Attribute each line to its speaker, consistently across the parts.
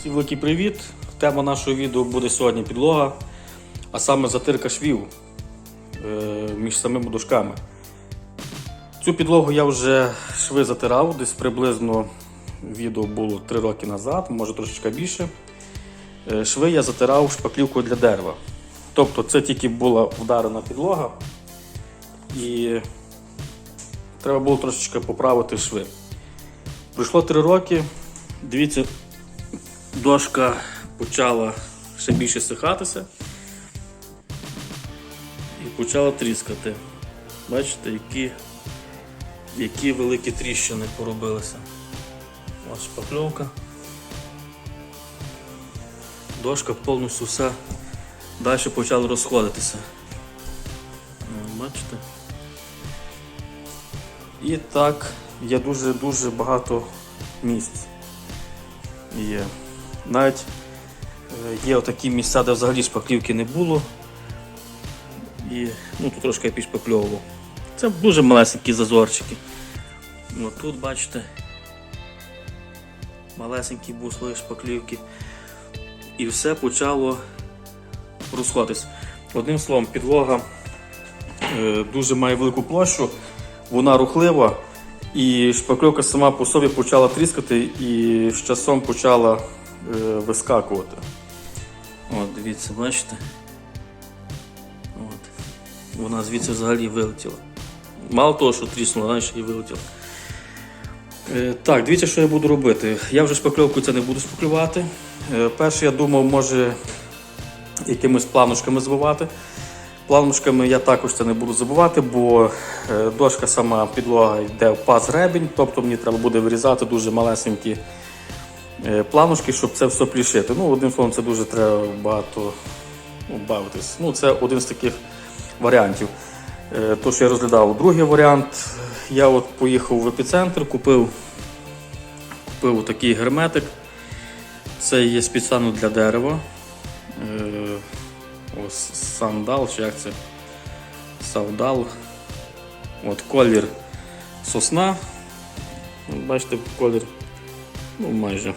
Speaker 1: Всім великий привіт! Тема нашого відео буде сьогодні підлога, а саме затирка швів е, між самими дужками. Цю підлогу я вже шви затирав, десь приблизно відео було 3 роки назад, може трошечки більше. Е, Шви я затирав шпаклівкою для дерева. Тобто це тільки була вдарена підлога і треба було трошечки поправити шви. Пройшло 3 роки. Дивіться, дошка почала ще більше сихатися і почала тріскати. Бачите, які, які великі тріщини поробилися. Ось шпакльовка. Дошка повністю вся далі почала розходитися. Бачите? І так є дуже-дуже багато місць. Є. Навіть е, є отакі місця, де взагалі шпаклівки не було. І ну, тут трошки я підшпакльовував. Це дуже малесенькі зазорчики. Ну, тут бачите, малесенький був шпаклівки. І все почало розходитись. Одним словом, підлога е, дуже має велику площу, вона рухлива. І шпакльовка сама по собі почала тріскати і з часом почала вискакувати. От, дивіться, бачите? От. Вона звідси взагалі вилетіла. Мало того, що тріснула, вона ще і вилетіла. Е, так, дивіться, що я буду робити. Я вже шпакльовку це не буду шпаклювати. Е, перше, я думав, може якимись планочками збивати. Планочками я також це не буду забувати, бо е, дошка сама підлога йде в паз гребінь, тобто мені треба буде вирізати дуже малесенькі е, планочки, щоб це все плішити. Ну, одним словом, це дуже треба багато бавитись. Ну, це один з таких варіантів. Е, То, що я розглядав. Другий варіант, я от поїхав в епіцентр, купив, купив такий герметик. Це є спеціально для дерева. Е, Ось сандал, чи як це? Савдал. От колір сосна. Бачите, колір. Ну, майже.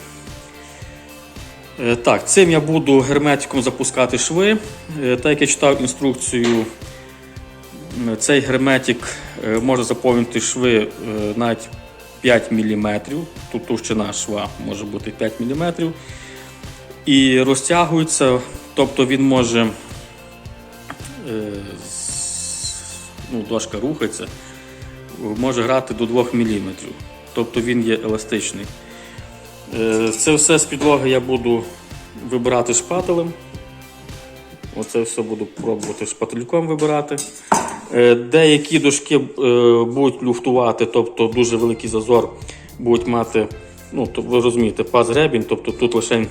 Speaker 1: Е, Так, цим я буду герметиком запускати шви. Е, Так як я читав інструкцію, цей герметик е, може заповнити шви навіть 5 мм. Тут товщина шва може бути 5 мм. І розтягується, тобто він може ну, дошка рухається, може грати до 2 мм. Тобто він є еластичний. Е, Це все з підлоги я буду вибирати шпателем. Оце все буду пробувати шпательком вибирати. Е, Деякі дошки е, будуть люфтувати, тобто дуже великий зазор будуть мати, ну, ви розумієте, паз гребінь, тобто тут лише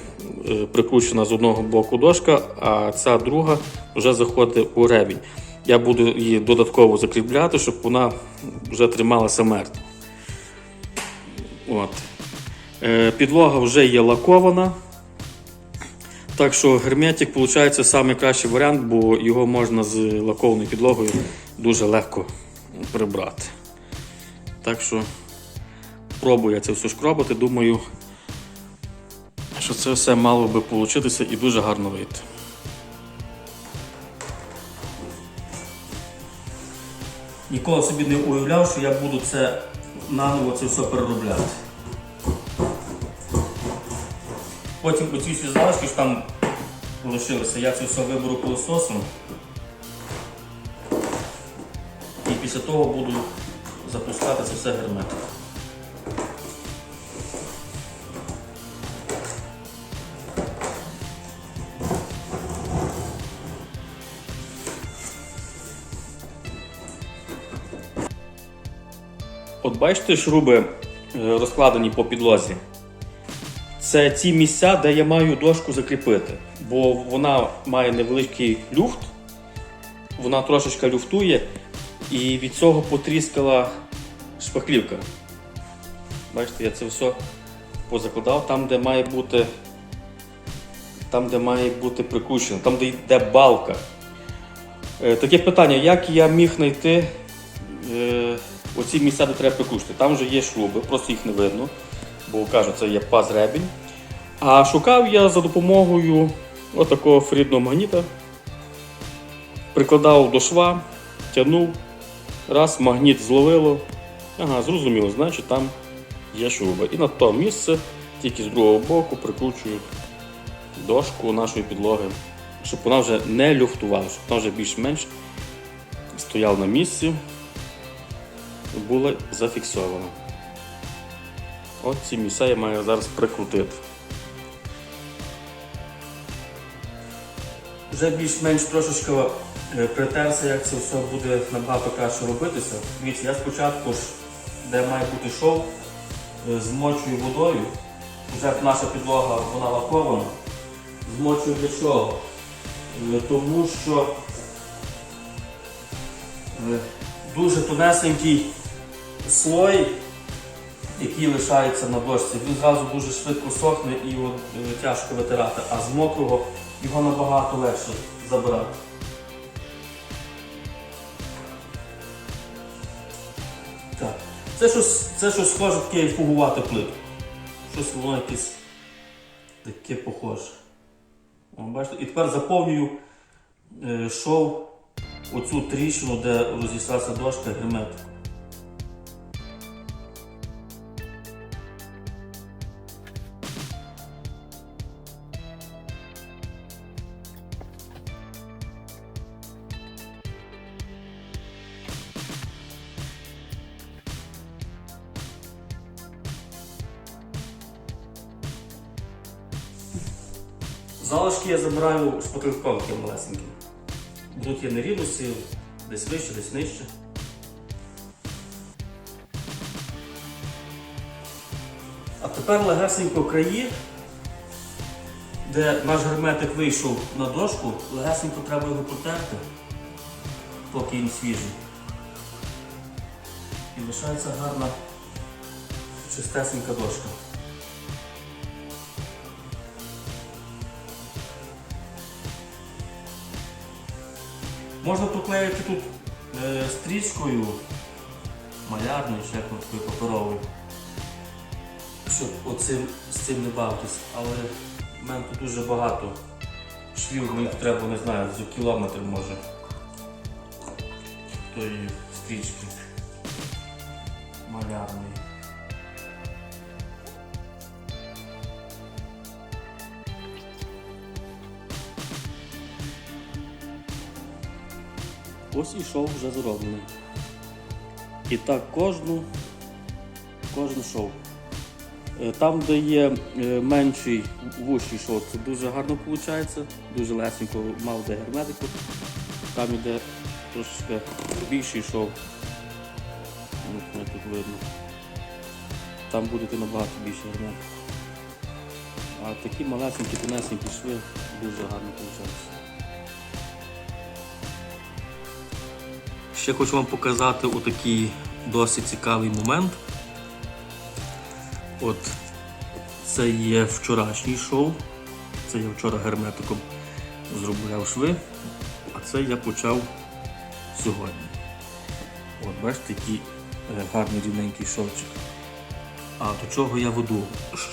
Speaker 1: прикручена з одного боку дошка, а ця друга вже заходить у гребінь. Я буду її додатково закріпляти, щоб вона вже трималася мертво. Е, Підлога вже є лакована. Так що герметик виходить найкращий варіант, бо його можна з лакованою підлогою дуже легко прибрати. Так що пробую я це все шкробати. Думаю, що це все мало би получитися і дуже гарно вийти. Ніколи собі не уявляв, що я буду це наново це все переробляти. Потім оці всі залишки що там лишилися, я це все виберу пилососом. І після того буду запускати це все герметиком. От бачите, шруби е, розкладені по підлозі. Це ті місця, де я маю дошку закріпити, бо вона має невеликий люфт, вона трошечки люфтує, і від цього потріскала шпаклівка. Бачите, я це все позакладав там, де має бути там, де має бути прикручено, там, де йде балка. Е, Таке питання, як я міг знайти е, оці місця, де треба прикручити? Там вже є шруби, просто їх не видно, бо кажу, це є паз ребінь. А шукав я за допомогою отакого фрідного магніта. Прикладав до шва, тягнув, раз, магніт зловило. Ага, зрозуміло, значить там є шуба. І на то місце, тільки з другого боку, прикручую дошку нашої підлоги, щоб вона вже не люфтувала, щоб вона вже більш-менш стояла на місці і була зафіксована. От ці місця я маю зараз прикрутити. Вже більш-менш трошечки е, притерся, як це все буде набагато краще робитися. Дивіться, я спочатку ж, де має бути шов, е, змочую водою. Вже наша підлога вона лакована. Змочую для чого? Е, Тому що дуже тонесенький слой, який лишається на дошці, він зразу дуже швидко сохне і тяжко витирати, а з мокрого його набагато легше забирати. Так. Це щось, це щось схоже таке фугувати плитку. Щось воно якесь таке похоже. О, бачите? І тепер заповнюю е, шов оцю тріщину, де розійшлася дошка герметиком. Залишки я забираю шпаклівковки малесенькі. Будуть є нерівності, десь вище, десь нижче. А тепер легесенько краї, де наш герметик вийшов на дошку, легесенько треба його протерти, поки він свіжий. І лишається гарна чистесенька дошка. Можна проклеїти тут е, стрічкою малярною, як такою паперовою, щоб оцим, з цим не бавитись. Але в мене тут дуже багато швів, мені треба, не знаю, за кілометр може тої стрічки малярної. Ось і шов вже зроблений. І так кожну, кожен шов. Е, Там, де є е, менший вущий шов, це дуже гарно виходить, дуже лесенько, мало де герметику. Там іде трошки більший шов. Тут видно. Там буде набагато більше герметику. А такі малесенькі, тонесенькі шви дуже гарно виходить. Ще хочу вам показати отакий досить цікавий момент. От це є вчорашній шоу. Це я вчора герметиком зробляв шви, а це я почав сьогодні. От бачите, який е, гарний рівненький шовчик. А до чого я веду?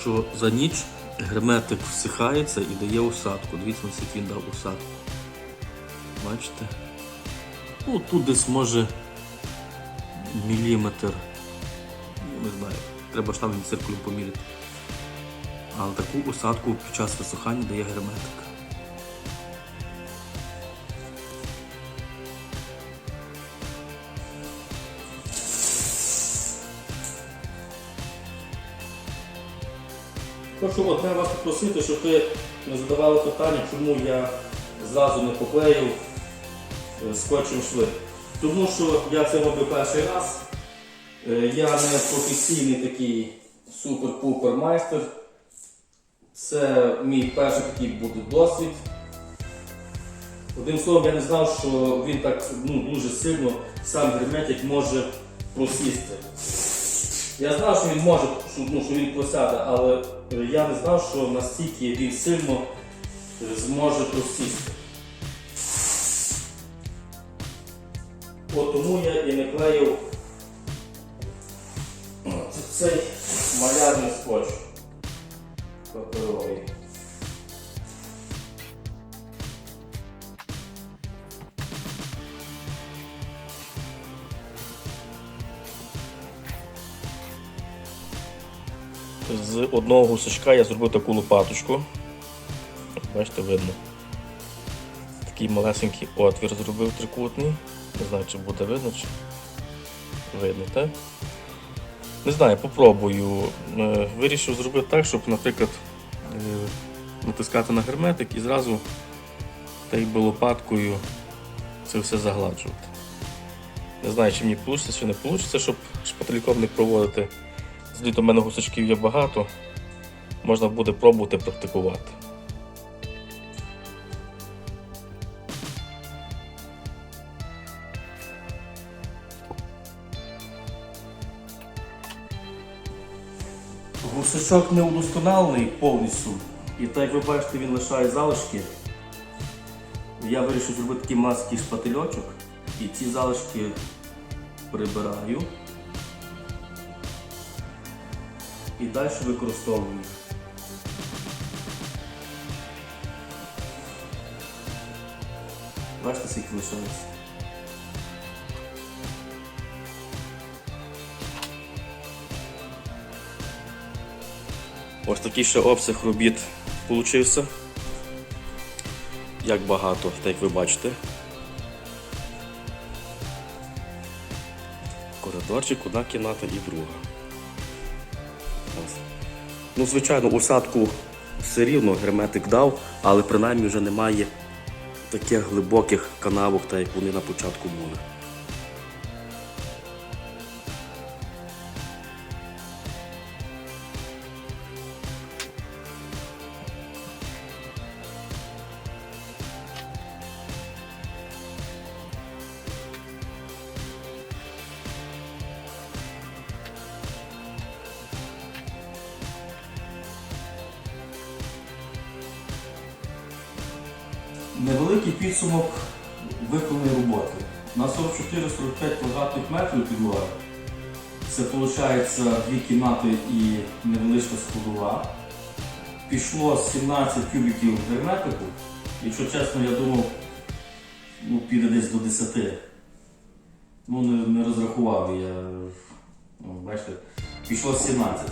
Speaker 1: Що за ніч герметик всихається і дає усадку. Дивіться, наскільки він дав усадку. Бачите? Ну, тут десь може міліметр. Не знаю, треба ж там циркулем поміряти. Але таку осадку під час висухання дає герметик. Хочу треба вас попросити, щоб ви не задавали питання, чому я зразу не поклеїв скотчем шви. Тому що я це робив перший раз. Е, Я не професійний такий супер-пупер майстер. Це мій перший такий буде досвід. Одним словом, я не знав, що він так ну, дуже сильно сам герметик може просісти. Я знав, що він може, що, ну, що він просяде, але я не знав, що настільки він сильно е, зможе просісти. От тому я і не клеїв цей малярний скотч. паперовий. З одного гусачка я зробив таку лопаточку. Бачите, видно. Такий малесенький отвір зробив трикутний. Не знаю, чи буде видно, чи видно, так? Не знаю, попробую. Е, Вирішив зробити так, щоб, наприклад, е, натискати на герметик і зразу так би лопаткою це все загладжувати. Не знаю, чи мені вийде, чи не вийде, щоб шпательком не проводити. З літом у мене гусачків є багато. Можна буде пробувати практикувати. Гусачок не удосконалений повністю. І так як ви бачите, він лишає залишки. Я вирішив зробити такий маленький шпательочок і ці залишки прибираю. І далі використовую. їх. Бачите, скільки лишається. Ось такий ще обсяг робіт получився. Як багато, так як ви бачите. Коридорчик, одна кімната і друга. Ну, звичайно, усадку все рівно герметик дав, але принаймні вже немає таких глибоких канавок, так як вони на початку були. Невеликий підсумок виконаної роботи. На 44-45 квадратних метрів підлоги. Це виходить дві кімнати і невеличка складова. Пішло 17 кубиків герметику. Якщо чесно, я думав, ну, піде десь до 10. Ну, не, не розрахував я. Ну, бачите, пішло 17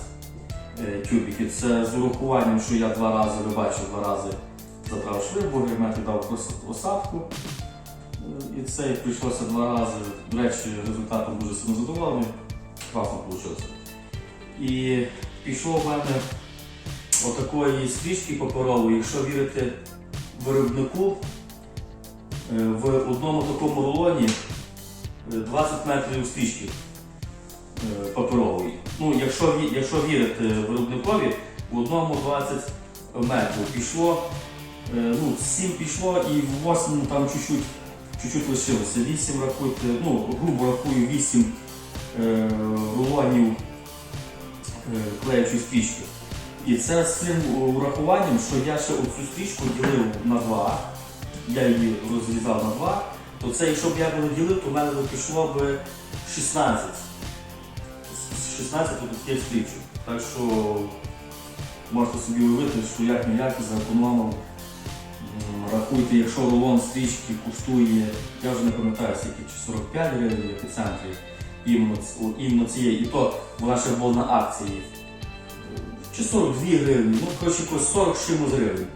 Speaker 1: е, тюбиків. Це з урахуванням, що я два рази, ви бачите, два рази забрав швибу, герметик дав осадку. Е, І це прийшлося два рази. До речі, результатом дуже сильно задоволений. Класно вийшло. І пішло в мене отакої стрічки паперової, якщо вірити виробнику, е, в одному такому рулоні е, 20 метрів стрічки е, паперової. Ну, якщо, якщо вірити виробникові, в одному 20 метрів пішло, е, ну, 7 пішло і в 8 там чуть-чуть, лишилося. 8 рахуйте, ну, грубо рахую 8 е, рулонів е, клеючої стрічки. І це з цим урахуванням, що я ще оцю стрічку ділив на два, я її розрізав на два, то це, якщо б я не ділив, то в мене пішло б 16. З 16 таких стрічок. Так що можете собі уявити, що як ніяк заекономив. М, Рахуйте, якщо рулон стрічки коштує, я вже не пам'ятаю, скільки, чи 45 гривень в епіцентрі, іменно, цієї, і то вона ще була на акції. Чи 42 гривні, ну коротше якось 40 з чимось гривень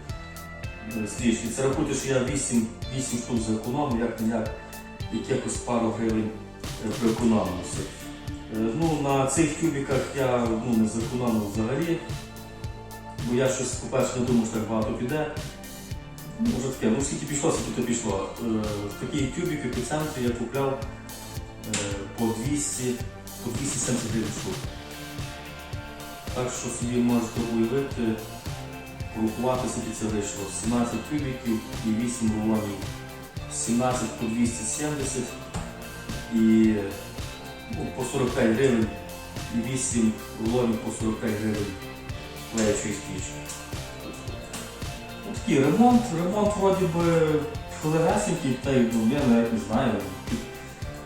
Speaker 1: е, стрічки. Це рахуйте, що я 8, 8 штук зекономив, як не як якихось пару гривень е, проекономився. Е, Ну, на цих кюбіках я ну, не зекономив взагалі, бо я щось, по-перше, не думав, що так багато піде. Ну, таке, ну скільки пішло, скільки то пішло. Е, Такі тюбики по центрі я купляв е, по 200, по 270 гривень штук. Так що собі можете уявити, порахувати, скільки це вийшло. 17 кубиків і 8 рулонів. 17 по 270 і ну, по 45 гривень і 8 рулонів по 45 гривень клеючої стрічки. Ну, Такий ремонт, ремонт вроді би легесенький, та й ну, я не знаю.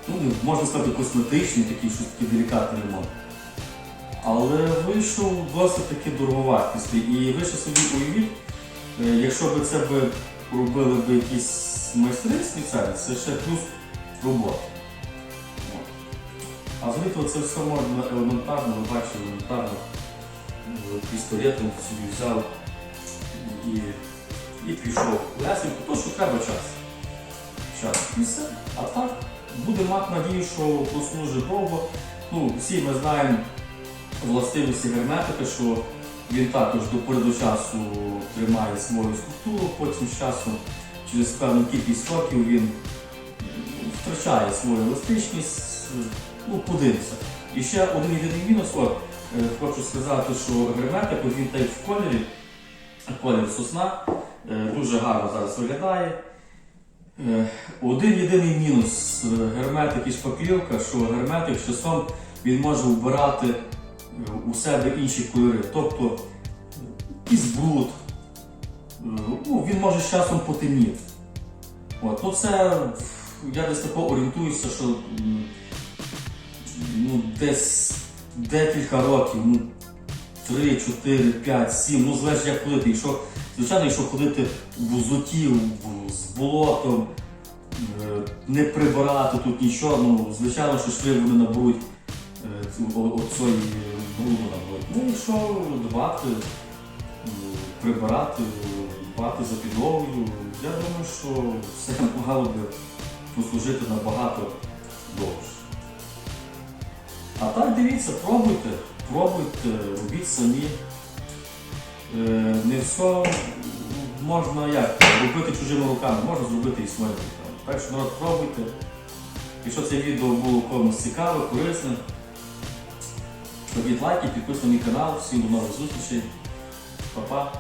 Speaker 1: Ну, можна сказати, косметичний, такий щось такий делікатний ремонт. Але вийшов досить таки дороговартісний. І ви ще собі уявіть, е, якщо б це б робили б якісь майстри спеціальні, це ще плюс робота. А звідти це все можна елементарно, ви бачите, елементарно е, пістолетом собі взяв і, і пішов. Лесенько, то, що треба час. Час. Все. А так буде мати надію, що послужить довго. Ну, всі ми знаємо властивості герметика, що він також до пори часу тримає свою структуру, потім з часом через певну кількість років він втрачає свою еластичність. Ну, подивимося. І ще один єдиний мінус, от, е, хочу сказати, що герметик, він так в кольорі, колір сосна, дуже гарно зараз виглядає. Е, Один єдиний мінус е, герметик і шпаклівка, що герметик з часом він може вбирати е, у себе інші кольори. Тобто якийсь бруд, е, ну, він може з часом потемніти. От, ну це я десь тако орієнтуюся, що ну, десь декілька років, ну, 3, 4, 5, 7, ну залежить як ходити. Якщо, звичайно, якщо ходити в взуті, з болотом, е, не прибирати тут нічого, ну звичайно, що шви вони наберуть е, цю- бруду наберуть. Ну і що дбати, е, прибирати, дбати за підлогою. Я думаю, що все могало би послужити набагато довше. А так дивіться, пробуйте, пробуйте, робіть самі. Е, Не все можна як робити чужими руками, можна зробити і своїми руками. Так що народ пробуйте. Якщо це відео було комусь цікаве, корисне, робіть лайки, підписуйтесь на мій канал. Всім до нових зустрічей. Па-па.